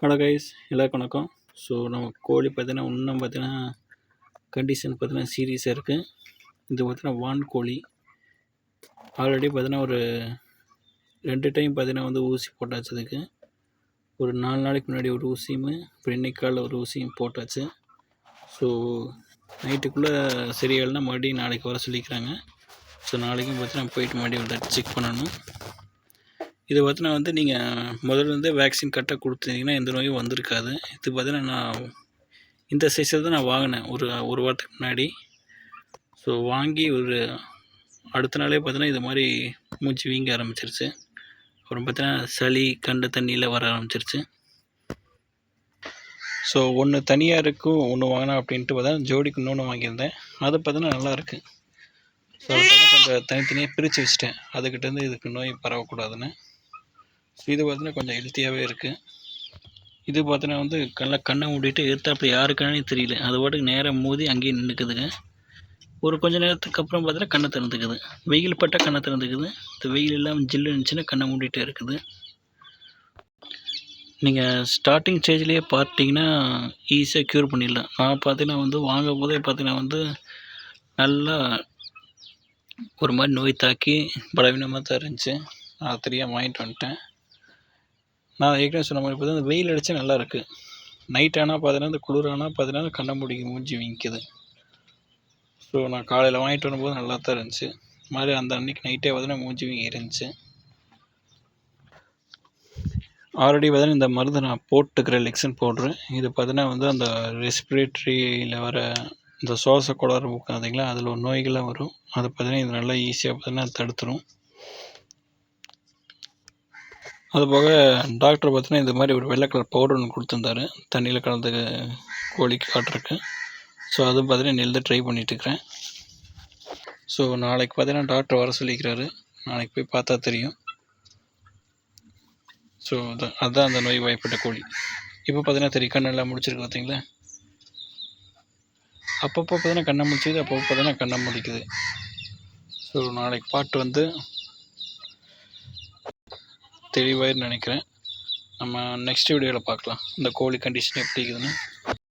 Hello guys எல்லாருக்கும் வணக்கம். So நம்ம கோழி பார்த்தீங்கன்னா இன்னும் பார்த்தீங்கன்னா கண்டிஷன் பார்த்தீங்கன்னா சீரியஸாக இருக்குது இது பார்த்தீங்கன்னா வான் கோழி. ஆல்ரெடி பார்த்தீங்கன்னா ஒரு ரெண்டு டைம் பார்த்தீங்கன்னா வந்து ஊசி போட்டாச்சு அதுக்கு. ஒரு நாலு நாளைக்கு முன்னாடி ஒரு ஊசியும் அப்புறம் இன்னைக்கு ஒரு ஊசியும் போட்டாச்சு. ஸோ நைட்டுக்குள்ளே சரியாகலைன்னா மறுபடியும் நாளைக்கு வர சொல்லிக்கிறாங்க. ஸோ நாளைக்கும் பார்த்தீங்கன்னா போயிட்டு மறுபடியும் வந்து செக் பண்ணணும். இது பார்த்தீங்கன்னா வந்து நீங்கள் முதல்ல இருந்தே வேக்சின் கரெக்டாக கொடுத்துருந்தீங்கன்னா எந்த நோயும் வந்திருக்காது. இது பார்த்தீங்கன்னா நான் இந்த சைஸில் தான் நான் வாங்கினேன். ஒரு ஒரு வாரத்துக்கு முன்னாடி. ஸோ வாங்கி ஒரு அடுத்த நாளே பார்த்தீங்கன்னா இது மாதிரி மூச்சு வீங்க ஆரம்பிச்சிருச்சு. அப்புறம் பார்த்தீங்கன்னா சளி கண்ட தண்ணியில் வர ஆரம்பிச்சிருச்சு. ஸோ ஒன்று தனியாக இருக்கும் ஒன்று வாங்கினா அப்படின்ட்டு பார்த்தா ஜோடிக்கு இன்னொன்று வாங்கியிருந்தேன். அது பார்த்தீங்கன்னா நல்லாயிருக்கு ஸோ அதை கொஞ்சம் தனித்தனியாக பிரித்து வச்சுட்டேன். அதுக்கிட்டேருந்து இதுக்கு நோய் பரவக்கூடாதுன்னு. ஸோ இது பார்த்தீங்கன்னா கொஞ்சம் ஹெல்த்தியாகவே இருக்குது இது பார்த்தீங்கன்னா வந்து கண்ணை கண்ணை மூடிட்டு அப்படி யாருக்கானே தெரியல. அது பாட்டுக்கு நேராக மோதி அங்கேயே நின்றுக்குதுங்க ஒரு கொஞ்ச நேரத்துக்கு அப்புறம் பார்த்தீங்கன்னா கண்ணை திறந்துக்குது. வெயில் பட்டால் கண்ணை திறந்துக்குது. இந்த வெயில் இல்லாமல் ஜில்லு இருந்துச்சுன்னா கண்ணை மூடிட்டே இருக்குது. நீங்கள் ஸ்டார்டிங் ஸ்டேஜ்லேயே பார்த்தீங்கன்னா ஈஸியாக க்யூர் பண்ணிடலாம். நான் பார்த்தீங்கன்னா வந்து வாங்கும் போதே பார்த்தீங்கன்னா வந்து நல்லா ஒரு மாதிரி நோய் தாக்கி பலவீனமாக தான் இருந்துச்சு. நான் தெரியாமல் வாங்கிட்டு வந்துட்டேன். நான் ஏற்கனவே சொன்ன மாதிரி பார்த்தீங்கன்னா வெயில் அடித்தா நல்லா இருக்குது நைட் ஆனால் பார்த்தீங்கன்னா இந்த குளிர் ஆனால் பார்த்தீங்கன்னா கண்ணை மூடி மூஞ்சி விங்கிக்குது ஸோ நான் காலையில் வாங்கிட்டு வரும்போது நல்லா தான் இருந்துச்சு. மாதிரி அந்த அன்னைக்கு நைட்டே பார்த்தீங்கன்னா மூஞ்சி வீங்கி இருந்துச்சு. ஆல்ரெடி பார்த்தீங்கன்னா இந்த மருந்து நான் போட்டுக்கிறேன் லெக்ஸன் போடுறேன் இது பார்த்தீங்கன்னா வந்து அந்த ரெஸ்பிரேட்டரியில் வர இந்த சுவாச கோளாறு பார்த்தீங்களா? அதில் ஒரு நோய்கள்லாம் வரும். அதை பார்த்தீங்கன்னா இது நல்லா ஈஸியாக பார்த்தீங்கன்னா தடுத்துரும். அதுபோக டாக்டர் பார்த்தீங்கன்னா இந்த மாதிரி ஒரு வெள்ளை கலர் பவுடர் ஒன்று கொடுத்துருந்தாரு. தண்ணியில் கலந்து கோழிக்கு காட்டுறக்கு ஸோ அதுவும் பார்த்தீங்கன்னா நெல் ட்ரை பண்ணிகிட்ருக்கிறேன் ஸோ நாளைக்கு பார்த்தீங்கன்னா டாக்டர் வர சொல்லிக்கிறாரு. நாளைக்கு போய் பார்த்தா தெரியும். ஸோ அதான் அதுதான் அந்த நோய் வாய்ப்பட்ட கோழி. இப்போ பார்த்தீங்கன்னா தெரியும். கண்ணெல்லாம் முடிச்சிருக்கு பார்த்தீங்களா? அப்பப்போ பார்த்தீங்கன்னா கண்ணை முடிச்சிது அப்பப்போ பார்த்தீங்கன்னா கண்ணை முடிக்குது ஸோ நாளைக்கு பாட்டு வந்து தெளிவாயிருன்னு நினைக்கிறேன். நம்ம நெக்ஸ்ட் வீடியோவில் பார்க்கலாம். இந்த கோழி கண்டிஷன் எப்படி இருக்குதுன்னு.